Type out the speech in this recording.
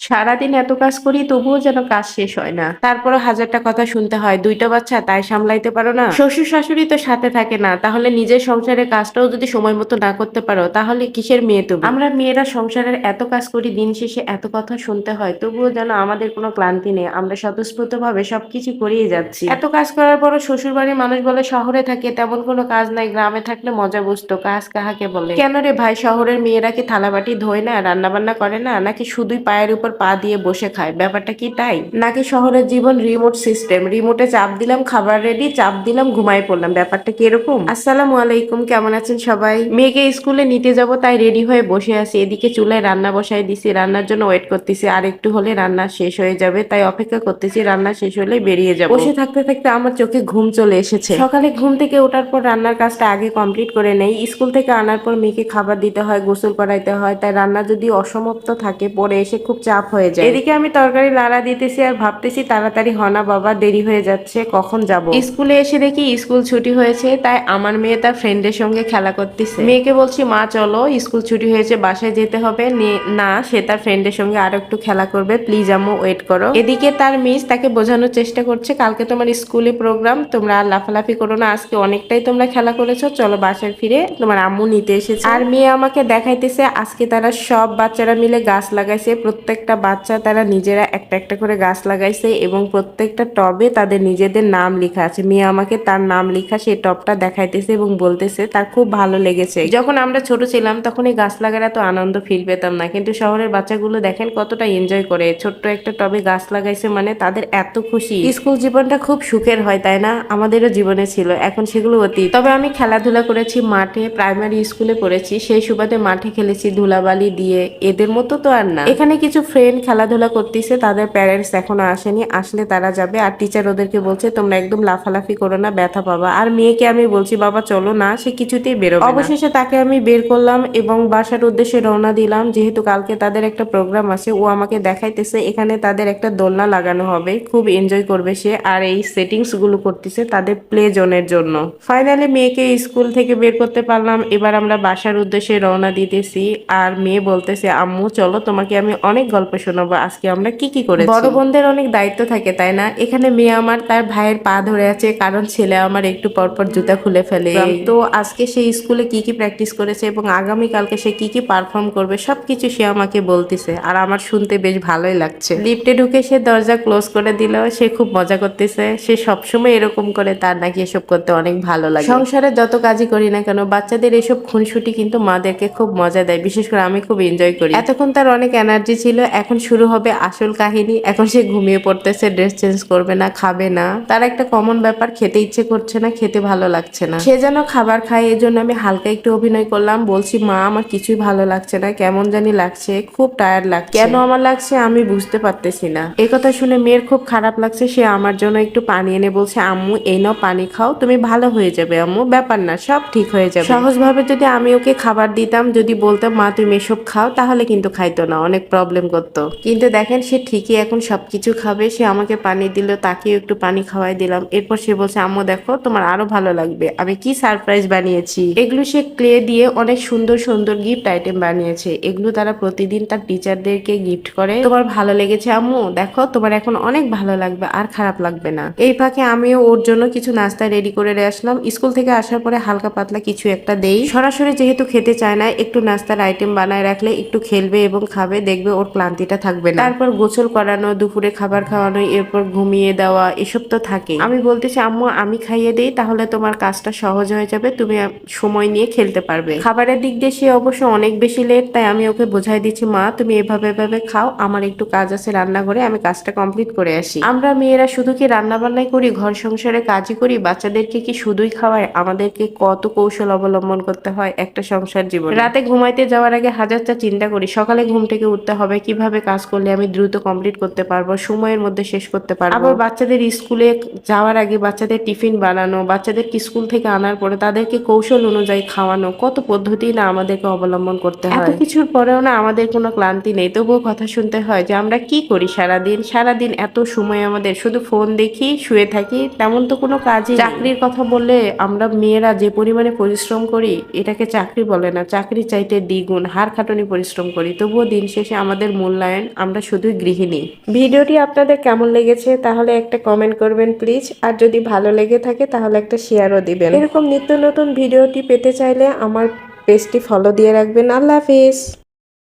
সারাদিন এত কাজ করি, তবুও যেন কাজ শেষ হয় না। তারপরও হাজারটা কথা শুনতে হয়, দুইটা বাচ্চা, তাই সামলাইতে পারো না? শ্বশুর শাশুড়ি তো সাথে থাকে না, তাহলে নিজের সংসারের কাজটাও যদি সময় মতো না করতে পারো, তাহলে কিসের মেয়ে তুমি? আমরা মেয়েরা সংসারের এত কাজ করি, দিন শেষে এত কথা শুনতে হয়, তবুও যেন আমাদের কোনো ক্লান্তি নেই, আমরা স্বতঃস্ফূর্ত ভাবে সবকিছু করিয়ে যাচ্ছি। এত কাজ করার পরও শ্বশুর বাড়ির মানুষ বলে শহরে থাকে, তেমন কোনো কাজ নাই, গ্রামে থাকলে মজা বুঝতো, কাজ কাহাকে বলে? কেন রে ভাই, শহরের মেয়েরা কি থালাবাটি ধোয় না রান্না বান্না করে না, নাকি শুধুই পায়ের উপর পা দিয়ে বসে খায়। ব্যাপারটা কি তাই? নাকি শহরের জীবন রিমোট সিস্টেম রিমোটে চাপ দিলাম, খাবার রেডি চাপ দিলাম ঘুমাই পড়লাম। ব্যাপারটা কি এরকম? আসসালামু আলাইকুম, কেমন আছেন সবাই? মেয়েকে স্কুলে নিতে যাব, তাই রেডি হয়ে বসে আছি। এদিকে চুলায় রান্না বসাই দিছি, রান্নার জন্য ওয়েট করতেছি। আর একটু হলে রান্না শেষ হয়ে যাবে, তাই অপেক্ষা করতেছি, রান্না শেষ হলে বেরিয়ে যাব। বসে থাকতে থাকতে আমার চোখে ঘুম চলে এসেছে। সকালে ঘুম থেকে ওঠার পর রান্নার কাজটা আগে কমপ্লিট করে নেই। স্কুল থেকে আনার পর মেয়েকে খাবার দিতে হয়, গোসল করাইতে হয়। তাই রান্না যদি অসমাপ্ত থাকে, পরে এসে খুব চাপ হয়ে যায়। এদিকে আমি তরকারি লাড়া দিতেছি আর ভাবতেছি তাড়াতাড়ি হনা বাবা দেরি হয়ে যাচ্ছে কখন যাব? স্কুলে এসে দেখি স্কুল ছুটি হয়েছে তাই আমার মেয়ে তার ফ্রেন্ডের সঙ্গে খেলা করতেছে। মেয়েকে বলছি মা চলো স্কুল ছুটি হয়েছে বাসায় যেতে হবে না সে তার ফ্রেন্ডের সঙ্গে আরও একটু খেলা করবে প্লিজ আম্মু ওয়েট করো। এদিকে তার মিস তাকে বোঝানোর চেষ্টা করছে কালকে তোমার স্কুলে প্রোগ্রাম তোমরা আর লাফালাফি করো না আজকে অনেকটাই তোমরা খেলা করেছ চলো বাসায় ফিরে তোমার আম্মু নিতে এসেছে। আর মেয়ে আমাকে দেখাইতেছে আজকে তারা সব বাচ্চারা মিলে গাছ লাগাইছে প্রত্যেকটা বাচ্চা তারা নিজেরা একটা একটা করে গাছ লাগাইছে এবং প্রত্যেকটা টবে তাদের নিজেদের নাম লেখা আছে। মেয়ে আমাকে তার নাম লেখা সেই টবটা দেখাইতেছে এবং বলতেছে, তার খুব ভালো লেগেছে। যখন আমরা ছোট ছিলাম তখন এই গাছ লাগার এত আনন্দ ফিল পেতাম না। কিন্তু শহরের বাচ্চাগুলো দেখেন কতটা এনজয় করে। ছোট্ট একটা টবে গাছ লাগাইছে মানে তাদের এত খুশি। স্কুল জীবনটা খুব সুখের হয়, তাই না? আমাদেরও জীবনে ছিল, এখন সেগুলো অতীত। তবে আমি খেলাধুলা করেছি, মাঠে প্রাইমারি স্কুলে পড়েছি। সেই সুবাদে মাঠে খেলেছি, ধুলাবালি দিয়ে। এদের মতো তো আর না। এখানে কিছু ফ্রেন্ড খেলাধুলা করতেছে, তাদের প্যারেন্টস এখনও আসেনি, আসলে তারা যাবে। আর টিচার ওদেরকে বলছে, তোমরা একদম লাফালাফি করো না, ব্যথা পাবা। আর মেয়েকে আমি বলছি, বাবা, চলো না, সে কিছুতেই বেরোবে অবশেষে তাকে আমি বের করলাম এবং বাসার উদ্দেশ্যে রওনা দিলাম। যেহেতু কালকে তাদের একটা প্রোগ্রাম আছে, ও আমাকে দেখাইতেছে, এখানে তাদের একটা দোলনা লাগানো হবে। খুব এনজয় করবে সে। আর এই সেটিংসগুলো করতেছে তাদের প্লে জোনের জন্য। ফাইনালি মেয়েকে স্কুল থেকে বের করতে পারলাম। এবার আমরা বাসার উদ্দেশ্যে রওনা দিতেছি। আর মেয়ে বলতেছে, আম্মু, চলো, তোমাকে আমি অনেক গল্প শোনাবো আজকে আমরা কি কি করেছি? বড় বোনদের অনেক দায়িত্ব থাকে তাই না? এখানে মেয়ে আমার তার ভাইয়ের পা ধরে আছে কারণ ছেলে আমার একটু পরপর জুতা খুলে ফেলে। তো আজকে সে স্কুলে কি কি প্র্যাকটিস করেছে এবং আগামী কালকে সে কি কি পারফর্ম করবে সবকিছু সে আমাকে বলতেছে। আর আমার শুনতে বেশ ভালোই লাগছে। লিফটে ঢুকে সে দরজা ক্লোজ করে দিল সে খুব মজা করতেছে। সে সবসময় এরকম করে তার নাকি এসব করতে অনেক ভালো লাগে। সংসারে যত কাজই করি না কেন বাচ্চাদের এসব খুনসুটি কিন্তু মাদেরকে খুব মজা দেয় বিশেষ করে আমি খুব এনজয় করি। এতক্ষণ তার অনেক এনার্জি ছিল এখন শুরু হবে আসল কাহিনী। এখন সে ঘুমিয়ে পড়তেছে ড্রেস চেঞ্জ করবে না, খাবে না। তার একটা কমন ব্যাপার, খেতে ইচ্ছে করছে না, খেতে ভালো লাগছে না। সে যেন খাবার খায় এই জন্য আমি হালকা একটু অভিনয় করলাম। বলছি, মা, আমার কিছুই ভালো লাগছে না, কেমন জানি লাগছে, খুব টায়ার্ড লাগছে। কেন আমার লাগছে, আমি বুঝতে পারতেছি না। কথা শুনে মেয়ের খুব খারাপ লাগছে। সে আমার জন্য একটু পানি এনে বলছে, আম্মু, এই নাও পানি খাও, তুমি ভালো হয়ে যাবে, আম্মু, ব্যাপার না, সব ঠিক হয়ে যাবে। সহজভাবে যদি আমি ওকে খাবার দিতাম, যদি বলতাম, মা, তুমি এসব খাও, তাহলে কিন্তু খাইতো না, অনেক প্রবলেম করতো। কিন্তু দেখেন, সে ঠিকই এখন সবকিছু খাবে। সে আমাকে পানি দিল, তাকেও একটু পানি খাওয়াই দিলাম। এরপর সে বলছে, আম্মু, দেখো, তোমার আরও ভালো লাগবে। আমি কি সারপ্রাইজ বানিয়েছি? এগুলো সে ক্লে দিয়ে অনেক সুন্দর সুন্দর গিফট আইটেম বানিয়েছে। এগুলো তারা প্রতিদিন তার টিচারদেরকে গিফট করে। তোমার ভালো লেগেছে, আম্মু? দেখো, তোমার এখন অনেক ভালো লাগবে, আর খারাপ লাগবে না। এই ফাঁকে আমিও ওর জন্য কিছু নাস্তা রেডি করে আসলাম। স্কুল থেকে আসার পরে হালকা পাতলা কিছু একটা দেই। সরাসরি যেহেতু খেতে চায় না, একটু নাস্তার আইটেম বানায় রাখলে একটু খেলবে এবং খাবে, দেখবে ওর ক্লান্তিটা থাকবে না। তারপর গোসল করানো দুপুরে খাবার খাওয়ানো এরপর ঘুমিয়ে দেওয়া এসব তো থাকে আমি বলতেছি আম্মু আমি খাইয়ে দেই তাহলে তোমার কাজটা সহজ হয়ে যাবে তুমি সময় নিয়ে খেলতে পারবে। খাবারের দিক দিয়ে সে অবশ্য অনেক বেশি লেট তাই আমি ওকে বোঝাই দিচ্ছি মা তুমি এভাবে এভাবে খাও আমার একটু কাজ আছে রান্নাঘরে আমি কাজটা কমপ্লিট করে আসি। আমরা মেয়েরা শুধু কি রান্না বান্নাই করি ঘর সংসারে কাজই করি? বাচ্চাদেরকে কি শুধুই খাওয়ায়? আমাদেরকে কত কৌশল অবলম্বন করতে হয় একটা সংসার জীবন? রাতে ঘুমাইতে যাওয়ার আগে হাজারটা চিন্তা করি সকালে ঘুম থেকে উঠতে হবে কীভাবে কাজ করলে আমি দ্রুত কমপ্লিট করতে পারব সময়ের মধ্যে শেষ করতে পারব? আবার বাচ্চাদের স্কুলে যাওয়ার আগে বাচ্চাদের টিফিন বানানো বাচ্চাদেরকে স্কুল থেকে আনার পরে তাদেরকে কৌশল অনুযায়ী খাওয়ানো কত পদ্ধতি না আমাদেরকে অবলম্বন করতে হয়? এত কিছুর পরেও না আমাদের কোনো ক্লান্তি নেই তবুও কথা শুনতে হয় যে আমরা কি করি সারাদিন? সারাদিন এত সময় আমাদের শুধু ফোন দেখি শুয়ে থাকি তেমন তো কোনো কাজই চাকরির কথা বললে আমরা মেয়েরা যে পরিমাণে পরিশ্রম করি এটাকে চাকরি বলে না চাকরি চাইতে দ্বিগুণ হার খাটনি পরিশ্রম করি তবুও দিন শেষে আমাদের মূল্যায়ন, আমরা শুধু গৃহিণী। ভিডিওটি আপনাদের কেমন লেগেছে তাহলে একটা কমেন্ট করবেন প্লিজ আর যদি ভালো লেগে থাকে তাহলে একটা শেয়ারও দিবেন। এরকম নিত্য নতুন ভিডিওটি পেতে চাইলে আমার পেজটি ফলো দিয়ে রাখবেন। আল্লাহ হাফিজ।